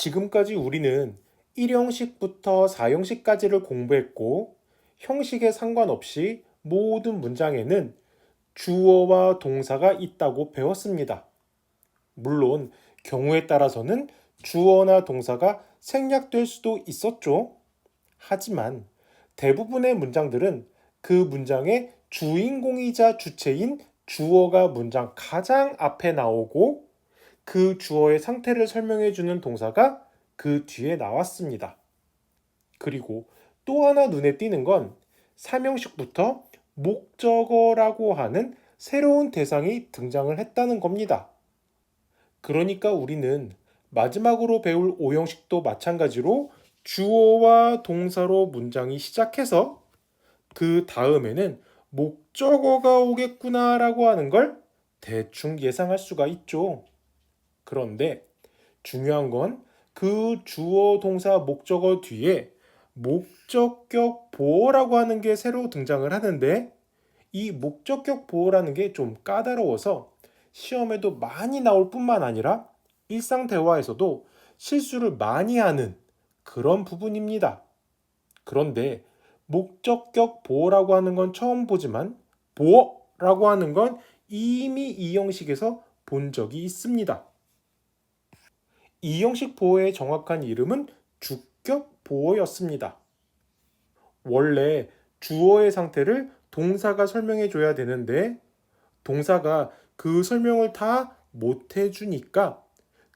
지금까지 우리는 1형식부터 4형식까지를 공부했고 형식에 상관없이 모든 문장에는 주어와 동사가 있다고 배웠습니다. 물론 경우에 따라서는 주어나 동사가 생략될 수도 있었죠. 하지만 대부분의 문장들은 그 문장의 주인공이자 주체인 주어가 문장 가장 앞에 나오고 그 주어의 상태를 설명해 주는 동사가 그 뒤에 나왔습니다. 그리고 또 하나 눈에 띄는 건 삼형식부터 목적어라고 하는 새로운 대상이 등장을 했다는 겁니다. 그러니까 우리는 마지막으로 배울 오형식도 마찬가지로 주어와 동사로 문장이 시작해서 그 다음에는 목적어가 오겠구나라고 하는 걸 대충 예상할 수가 있죠. 그런데 중요한 건 그 주어 동사 목적어 뒤에 목적격 보어라고 하는 게 새로 등장을 하는데 이 목적격 보어라는 게 좀 까다로워서 시험에도 많이 나올 뿐만 아니라 일상 대화에서도 실수를 많이 하는 그런 부분입니다. 그런데 목적격 보어라고 하는 건 처음 보지만 보어라고 하는 건 이미 이 형식에서 본 적이 있습니다. 이 형식 보어의 정확한 이름은 주격 보어였습니다. 원래 주어의 상태를 동사가 설명해 줘야 되는데 동사가 그 설명을 다 못 해주니까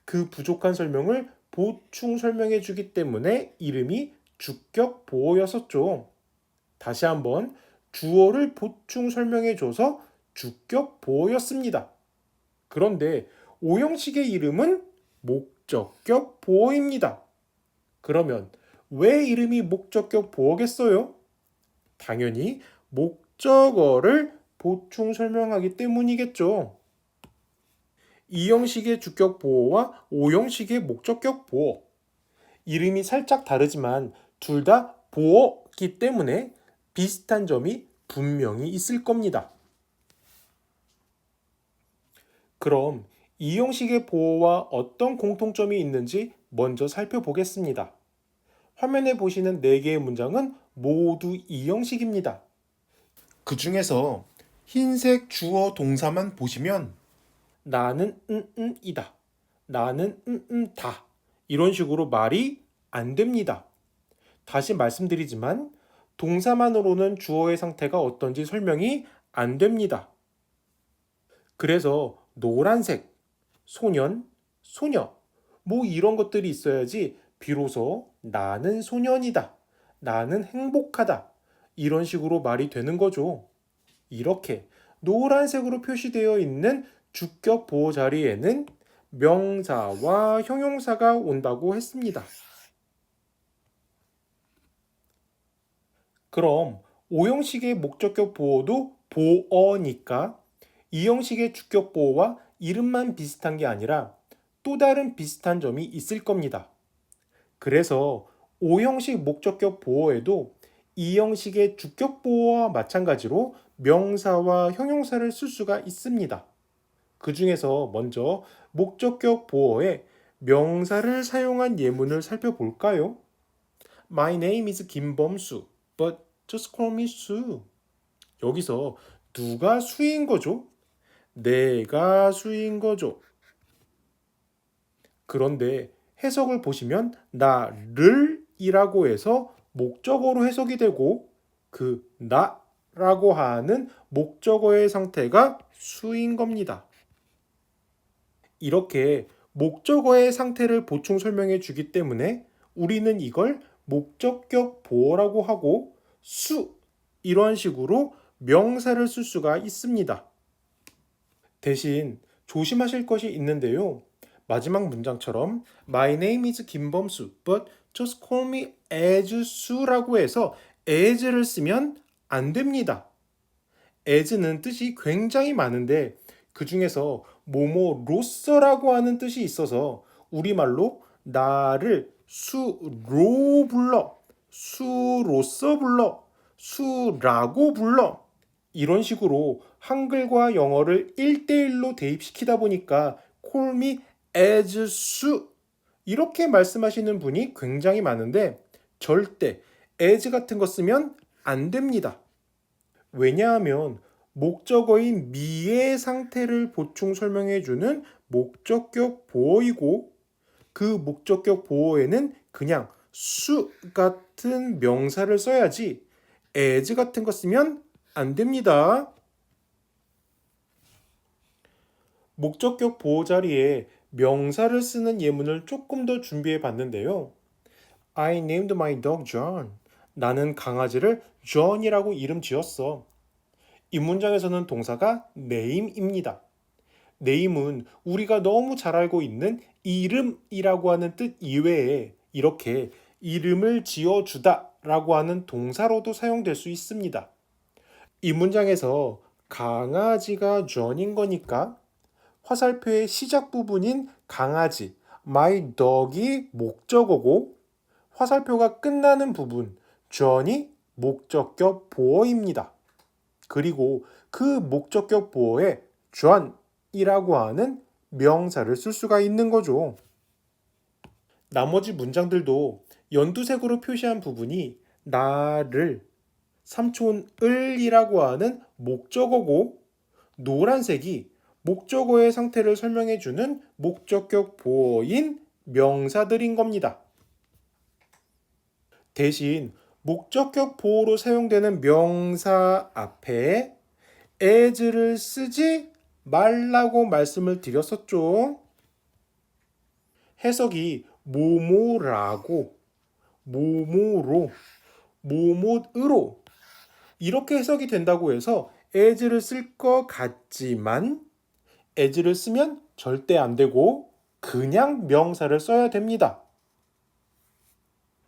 그 부족한 설명을 보충 설명해 주기 때문에 이름이 주격 보어였었죠. 다시 한번 주어를 보충 설명해 줘서 주격 보어였습니다. 그런데 오형식의 이름은 목 적격 보어입니다. 그러면 왜 이름이 목적격 보어겠어요? 당연히 목적어를 보충 설명하기 때문이겠죠. 이 형식의 주격 보어와 오 형식의 목적격 보어. 이름이 살짝 다르지만 둘 다 보어기 때문에 비슷한 점이 분명히 있을 겁니다. 그럼 이 형식의 보어와 어떤 공통점이 있는지 먼저 살펴보겠습니다. 화면에 보시는 4개의 문장은 모두 이 형식입니다. 그 중에서 흰색 주어 동사만 보시면 나는 음음 이다. 나는 음음 다. 이런 식으로 말이 안 됩니다. 다시 말씀드리지만 동사만으로는 주어의 상태가 어떤지 설명이 안 됩니다. 그래서 노란색, 소년, 소녀, 뭐 이런 것들이 있어야지 비로소 나는 소년이다. 나는 행복하다. 이런 식으로 말이 되는 거죠. 이렇게 노란색으로 표시되어 있는 주격 보호 자리에는 명사와 형용사가 온다고 했습니다. 그럼 오형식의 목적격 보호도 보어니까 이형식의 주격 보호와 이름만 비슷한 게 아니라 또 다른 비슷한 점이 있을 겁니다. 그래서 오형식 목적격 보호에도 이형식의 주격 보호와 마찬가지로 명사와 형용사를 쓸 수가 있습니다. 그 중에서 먼저 목적격 보어에 명사를 사용한 예문을 살펴볼까요? My name is 김범수, but just call me Sue. 여기서 누가 수인 거죠? 내가 수인 거죠. 그런데 해석을 보시면 나를 이라고 해서 목적어로 해석이 되고 그 나라고 하는 목적어의 상태가 수인 겁니다. 이렇게 목적어의 상태를 보충 설명해 주기 때문에 우리는 이걸 목적격 보어라고 하고 수 이러한 식으로 명사를 쓸 수가 있습니다. 대신 조심하실 것이 있는데요. 마지막 문장처럼 My name is 김범수, but just call me as 수라고 해서 as를 쓰면 안 됩니다. as는 뜻이 굉장히 많은데 그 중에서 뭐뭐로서라고 하는 뜻이 있어서 우리말로 나를 수로 불러, 수로서 불러, 수라고 불러 이런 식으로 한글과 영어를 1대1로 대입시키다 보니까 me as 수 이렇게 말씀하시는 분이 굉장히 많은데 절대 as 같은 거 쓰면 안 됩니다. 왜냐하면 목적어인 미의 상태를 보충 설명해 주는 목적격 보어이고 그 목적격 보어에는 그냥 수 같은 명사를 써야지 as 같은 거 쓰면 안 됩니다. 목적격 보호 자리에 명사를 쓰는 예문을 조금 더 준비해 봤는데요. I named my dog John. 나는 강아지를 John이라고 이름 지었어. 이 문장에서는 동사가 name입니다. name은 우리가 너무 잘 알고 있는 이름이라고 하는 뜻 이외에 이렇게 이름을 지어주다 라고 하는 동사로도 사용될 수 있습니다. 이 문장에서 강아지가 John인 거니까 화살표의 시작 부분인 강아지, my dog이 목적어고 화살표가 끝나는 부분, John이 목적격 보어입니다. 그리고 그 목적격 보어에 John이라고 하는 명사를 쓸 수가 있는 거죠. 나머지 문장들도 연두색으로 표시한 부분이 나를 삼촌을이라고 하는 목적어고 노란색이 목적어의 상태를 설명해 주는 목적격 보어인 명사들인 겁니다. 대신 목적격 보호로 사용되는 명사 앞에 as를 쓰지 말라고 말씀을 드렸었죠. 해석이 모모라고, 모모로, 모모으로 이렇게 해석이 된다고 해서 as를 쓸 것 같지만 as를 쓰면 절대 안 되고 그냥 명사를 써야 됩니다.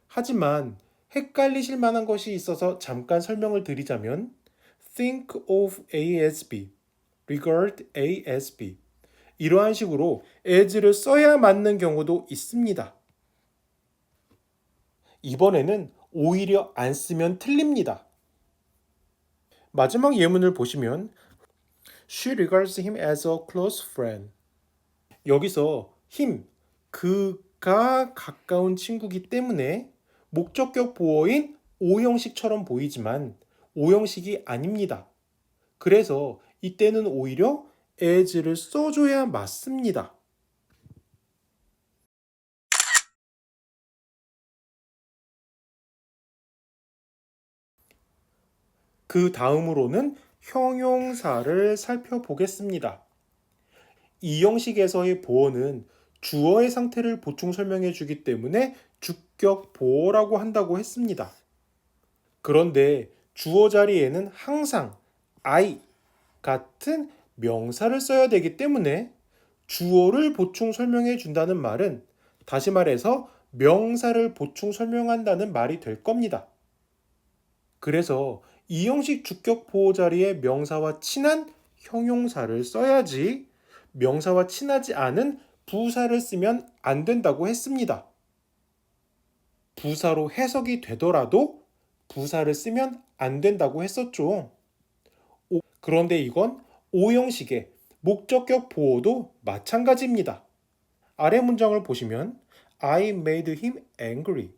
하지만 헷갈리실 만한 것이 있어서 잠깐 설명을 드리자면 think of as B, regard as B 이러한 식으로 as를 써야 맞는 경우도 있습니다. 이번에는 오히려 안 쓰면 틀립니다. 마지막 예문을 보시면 She regards him as a close friend. 여기서 him, 그가 가까운 친구기 때문에 목적격 보어인 오형식처럼 보이지만 오형식이 아닙니다. 그래서 이때는 오히려 as를 써줘야 맞습니다. 그 다음으로는 형용사를 살펴보겠습니다. 이 형식에서의 보어는 주어의 상태를 보충 설명해 주기 때문에 주격 보어라고 한다고 했습니다. 그런데 주어 자리에는 항상 I 같은 명사를 써야 되기 때문에 주어를 보충 설명해 준다는 말은 다시 말해서 명사를 보충 설명한다는 말이 될 겁니다. 그래서 이 형식 주격 보호 자리에 명사와 친한 형용사를 써야지 명사와 친하지 않은 부사를 쓰면 안 된다고 했습니다. 부사로 해석이 되더라도 부사를 쓰면 안 된다고 했었죠. 오, 그런데 이건 오형식의 목적격 보호도 마찬가지입니다. 아래 문장을 보시면 I made him angry.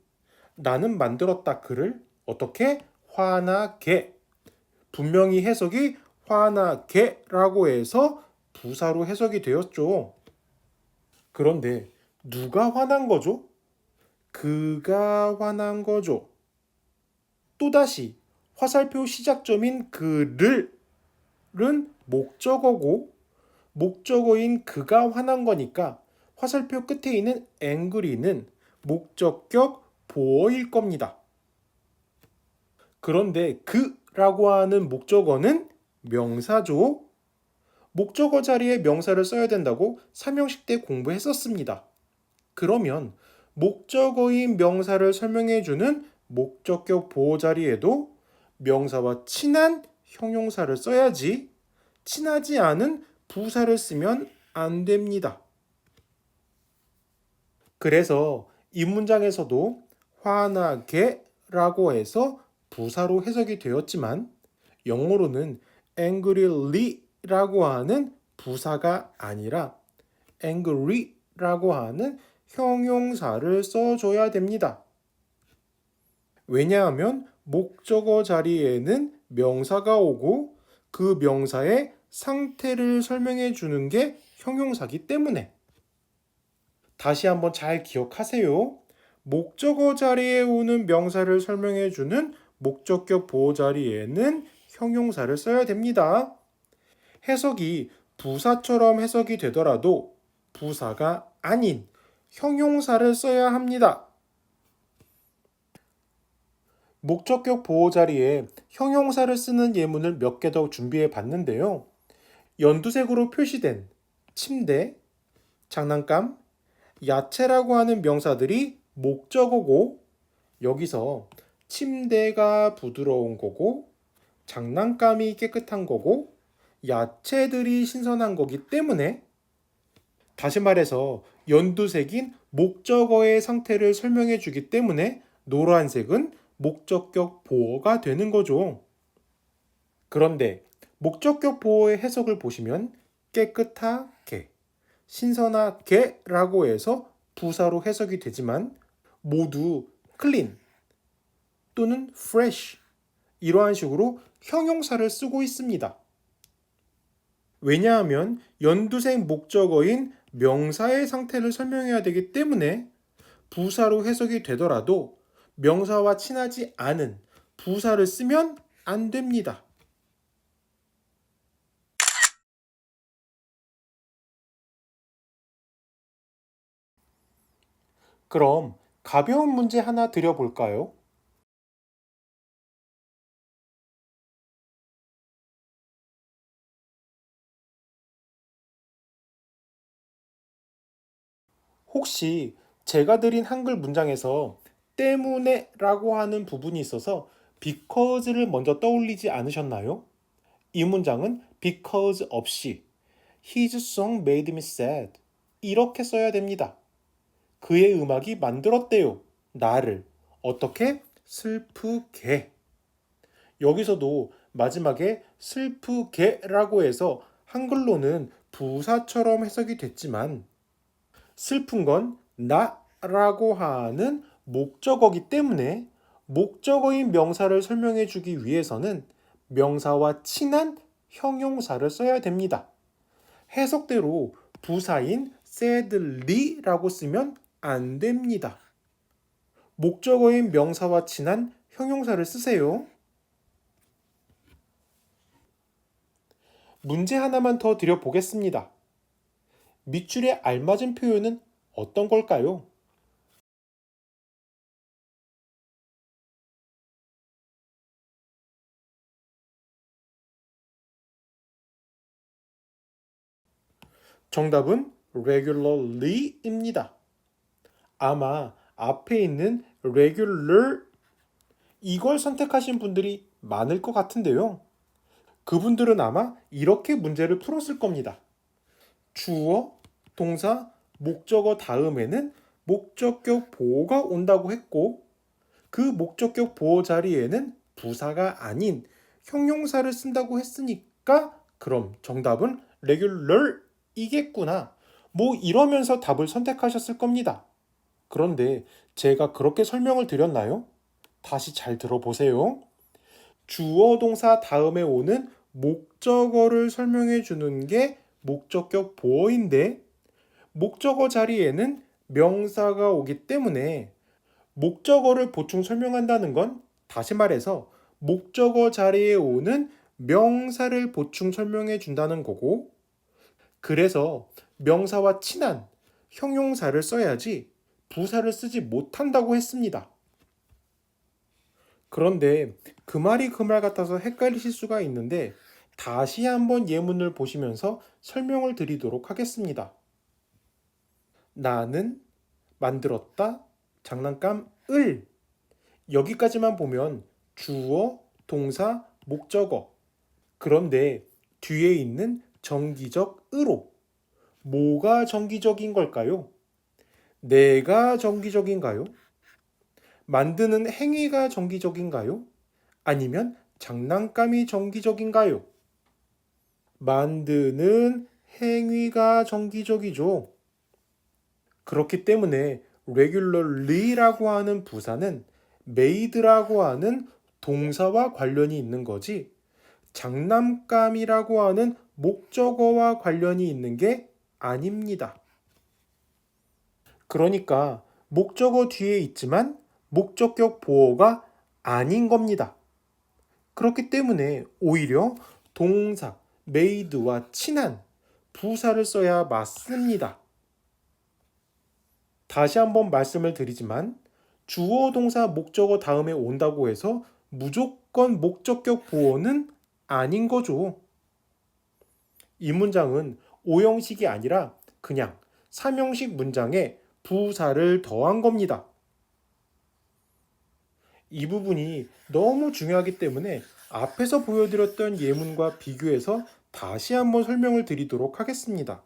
나는 만들었다 그를 어떻게 화나게. 분명히 해석이 화나게라고 해서 부사로 해석이 되었죠. 그런데 누가 화난 거죠? 그가 화난 거죠. 또다시 화살표 시작점인 그를은 목적어고 목적어인 그가 화난 거니까 화살표 끝에 있는 angry는 목적격 보어일 겁니다. 그런데 그라고 하는 목적어는 명사죠. 목적어 자리에 명사를 써야 된다고 삼형식 때 공부했었습니다. 그러면 목적어인 명사를 설명해 주는 목적격 보호 자리에도 명사와 친한 형용사를 써야지 친하지 않은 부사를 쓰면 안 됩니다. 그래서 이 문장에서도 화나게라고 해서 부사로 해석이 되었지만 영어로는 angryly라고 하는 부사가 아니라 angry라고 하는 형용사를 써줘야 됩니다. 왜냐하면 목적어 자리에는 명사가 오고 그 명사의 상태를 설명해 주는 게 형용사기 때문에. 다시 한번 잘 기억하세요. 목적어 자리에 오는 명사를 설명해 주는 목적격 보호 자리에는 형용사를 써야 됩니다. 해석이 부사처럼 해석이 되더라도 부사가 아닌 형용사를 써야 합니다. 목적격 보호 자리에 형용사를 쓰는 예문을 몇 개 더 준비해 봤는데요. 연두색으로 표시된 침대, 장난감, 야채라고 하는 명사들이 목적어고 여기서 침대가 부드러운 거고 장난감이 깨끗한 거고 야채들이 신선한 거기 때문에 다시 말해서 연두색인 목적어의 상태를 설명해 주기 때문에 노란색은 목적격 보어가 되는 거죠. 그런데 목적격 보어의 해석을 보시면 깨끗하게, 신선하게라고 해서 부사로 해석이 되지만 모두 clean 또는 fresh 이러한 식으로 형용사를 쓰고 있습니다. 왜냐하면 연두색 목적어인 명사의 상태를 설명해야 되기 때문에 부사로 해석이 되더라도 명사와 친하지 않은 부사를 쓰면 안 됩니다. 그럼 가벼운 문제 하나 드려볼까요? 혹시 제가 드린 한글 문장에서 때문에 라고 하는 부분이 있어서 because를 먼저 떠올리지 않으셨나요? 이 문장은 because 없이 His song made me sad 이렇게 써야 됩니다. 그의 음악이 만들었대요. 나를 어떻게 슬프게 여기서도 마지막에 슬프게라고 해서 한글로는 부사처럼 해석이 됐지만 슬픈 건 나라고 하는 목적어기 때문에 목적어인 명사를 설명해 주기 위해서는 명사와 친한 형용사를 써야 됩니다. 해석대로 부사인 sadly라고 쓰면 안 됩니다. 목적어인 명사와 친한 형용사를 쓰세요. 문제 하나만 더 드려보겠습니다. 밑줄에 알맞은 표현은 어떤 걸까요? 정답은 regularly입니다. 아마 앞에 있는 regular 이걸 선택하신 분들이 많을 것 같은데요. 그분들은 아마 이렇게 문제를 풀었을 겁니다. 주어, 동사, 목적어 다음에는 목적격 보호가 온다고 했고 그 목적격 보호 자리에는 부사가 아닌 형용사를 쓴다고 했으니까 그럼 정답은 regular 이겠구나. 뭐 이러면서 답을 선택하셨을 겁니다. 그런데 제가 그렇게 설명을 드렸나요? 다시 잘 들어보세요. 주어 동사 다음에 오는 목적어를 설명해 주는 게 목적격 보어인데 목적어 자리에는 명사가 오기 때문에 목적어를 보충 설명한다는 건 다시 말해서 목적어 자리에 오는 명사를 보충 설명해 준다는 거고 그래서 명사와 친한 형용사를 써야지 부사를 쓰지 못한다고 했습니다. 그런데 그 말이 그 말 같아서 헷갈리실 수가 있는데 다시 한번 예문을 보시면서 설명을 드리도록 하겠습니다. 나는 만들었다 장난감을 여기까지만 보면 주어, 동사, 목적어 그런데 뒤에 있는 정기적 으로 뭐가 정기적인 걸까요? 내가 정기적인가요? 만드는 행위가 정기적인가요? 아니면 장난감이 정기적인가요? 만드는 행위가 정기적이죠. 그렇기 때문에 regularly라고 하는 부사는 made라고 하는 동사와 관련이 있는 거지 장난감이라고 하는 목적어와 관련이 있는 게 아닙니다. 그러니까 목적어 뒤에 있지만 목적격 보어가 아닌 겁니다. 그렇기 때문에 오히려 동사 made와 친한 부사를 써야 맞습니다. 다시 한번 말씀을 드리지만 주어 동사 목적어 다음에 온다고 해서 무조건 목적격 보어는 아닌 거죠. 이 문장은 오형식이 아니라 그냥 삼형식 문장에 부사를 더한 겁니다. 이 부분이 너무 중요하기 때문에 앞에서 보여드렸던 예문과 비교해서 다시 한번 설명을 드리도록 하겠습니다.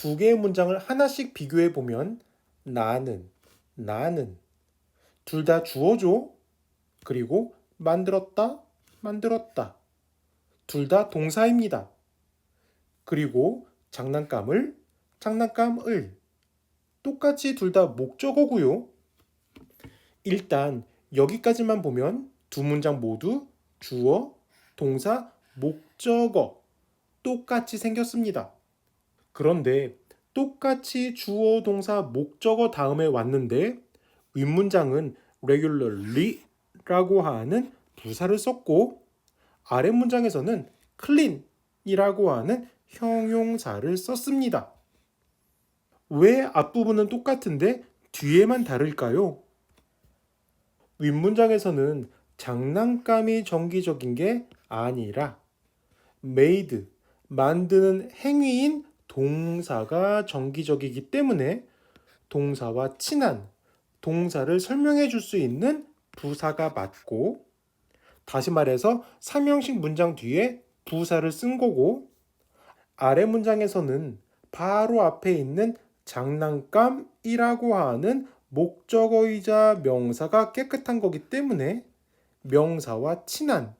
두 개의 문장을 하나씩 비교해 보면 나는, 나는 둘 다 주어죠. 그리고 만들었다, 만들었다. 둘 다 동사입니다. 그리고 장난감을, 장난감을 똑같이 둘 다 목적어고요. 일단 여기까지만 보면 두 문장 모두 주어, 동사, 목적어 똑같이 생겼습니다. 그런데 똑같이 주어, 동사, 목적어 다음에 왔는데 윗문장은 regularly라고 하는 부사를 썼고 아랫 문장에서는 clean이라고 하는 형용사를 썼습니다. 왜 앞부분은 똑같은데 뒤에만 다를까요? 윗문장에서는 장난감이 정기적인 게 아니라 made, 만드는 행위인 동사가 정기적이기 때문에 동사와 친한 동사를 설명해 줄 수 있는 부사가 맞고 다시 말해서 삼형식 문장 뒤에 부사를 쓴 거고 아래 문장에서는 바로 앞에 있는 장난감이라고 하는 목적어이자 명사가 깨끗한 거기 때문에 명사와 친한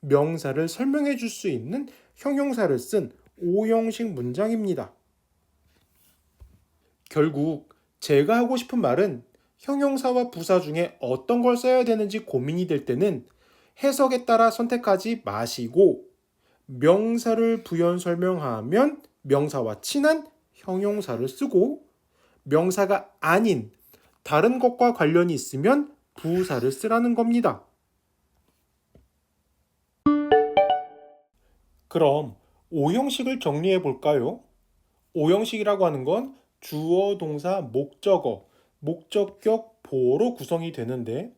명사를 설명해 줄 수 있는 형용사를 쓴 오형식 문장입니다. 결국 제가 하고 싶은 말은 형용사와 부사 중에 어떤 걸 써야 되는지 고민이 될 때는 해석에 따라 선택하지 마시고 명사를 부연 설명하면 명사와 친한 형용사를 쓰고 명사가 아닌 다른 것과 관련이 있으면 부사를 쓰라는 겁니다. 그럼 오형식을 정리해 볼까요? 오형식이라고 하는 건 주어, 동사, 목적어, 목적격 보어로 구성이 되는데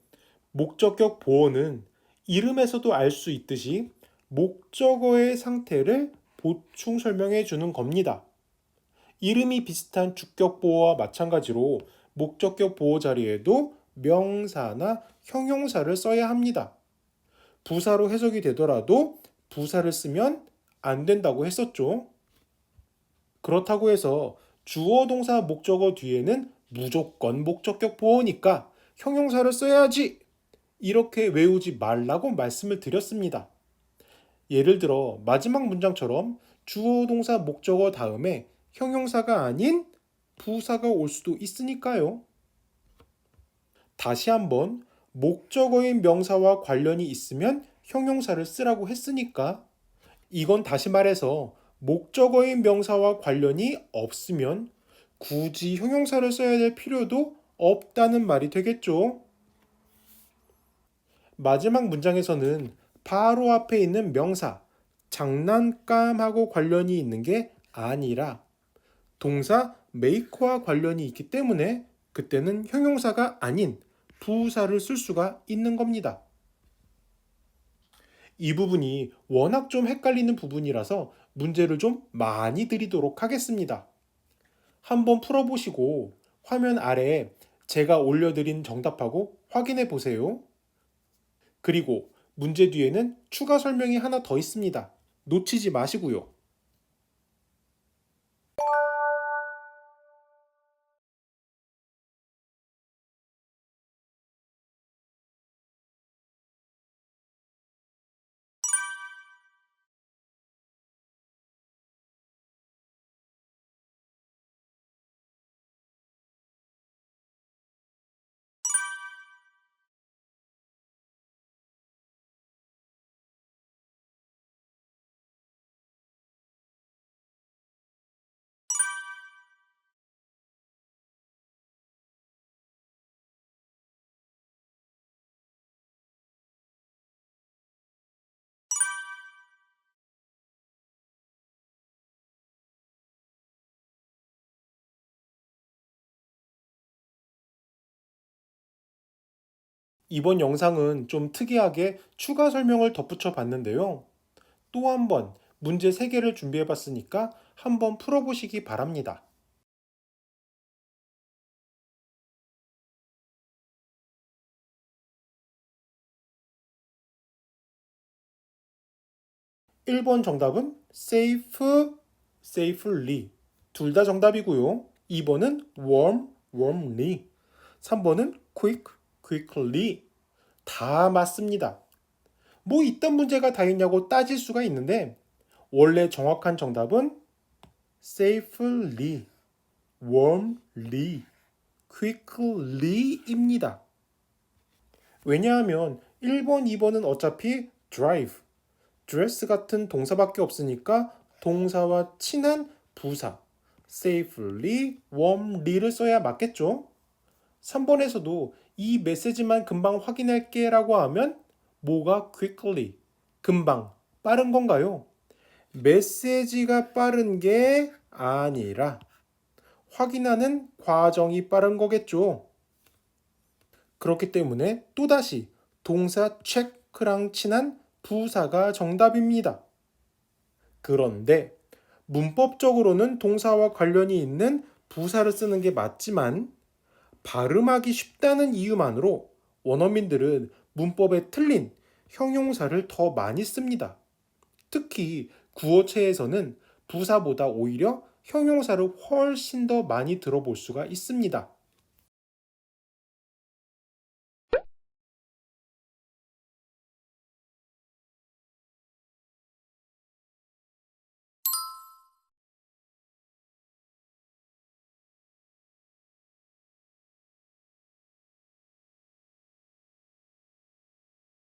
목적격 보어는 이름에서도 알 수 있듯이 목적어의 상태를 보충 설명해 주는 겁니다. 이름이 비슷한 주격 보어와 마찬가지로 목적격 보호 자리에도 명사나 형용사를 써야 합니다. 부사로 해석이 되더라도 부사를 쓰면 안 된다고 했었죠. 그렇다고 해서 주어 동사 목적어 뒤에는 무조건 목적격 보호니까 형용사를 써야지 이렇게 외우지 말라고 말씀을 드렸습니다. 예를 들어 마지막 문장처럼 주어 동사 목적어 다음에 형용사가 아닌 부사가 올 수도 있으니까요. 다시 한번 목적어인 명사와 관련이 있으면 형용사를 쓰라고 했으니까 이건 다시 말해서 목적어인 명사와 관련이 없으면 굳이 형용사를 써야 될 필요도 없다는 말이 되겠죠. 마지막 문장에서는 바로 앞에 있는 명사, 장난감하고 관련이 있는 게 아니라 동사 make와 관련이 있기 때문에 그때는 형용사가 아닌 부사를 쓸 수가 있는 겁니다. 이 부분이 워낙 좀 헷갈리는 부분이라서 문제를 좀 많이 드리도록 하겠습니다. 한번 풀어보시고 화면 아래에 제가 올려드린 정답하고 확인해 보세요. 그리고 문제 뒤에는 추가 설명이 하나 더 있습니다. 놓치지 마시고요. 이번 영상은 좀 특이하게 추가 설명을 덧붙여 봤는데요. 또 한 번 문제 3개를 준비해 봤으니까 한번 풀어보시기 바랍니다. 1번 정답은 safe, safely. 둘 다 정답이고요. 2번은 warm, warmly. 3번은 quick, quickly. 다 맞습니다. 뭐 이딴 문제가 다 있냐고 따질 수가 있는데 원래 정확한 정답은 safely, warmly, quickly입니다. 왜냐하면 1번, 2번은 어차피 drive, dress 같은 동사밖에 없으니까 동사와 친한 부사 safely, warmly를 써야 맞겠죠? 3번에서도 이 메시지만 금방 확인할게 라고 하면 뭐가 quickly, 금방, 빠른 건가요? 메시지가 빠른 게 아니라 확인하는 과정이 빠른 거겠죠. 그렇기 때문에 또다시 동사 체크랑 친한 부사가 정답입니다. 그런데 문법적으로는 동사와 관련이 있는 부사를 쓰는 게 맞지만 발음하기 쉽다는 이유만으로 원어민들은 문법에 틀린 형용사를 더 많이 씁니다. 특히 구어체에서는 부사보다 오히려 형용사를 훨씬 더 많이 들어볼 수가 있습니다.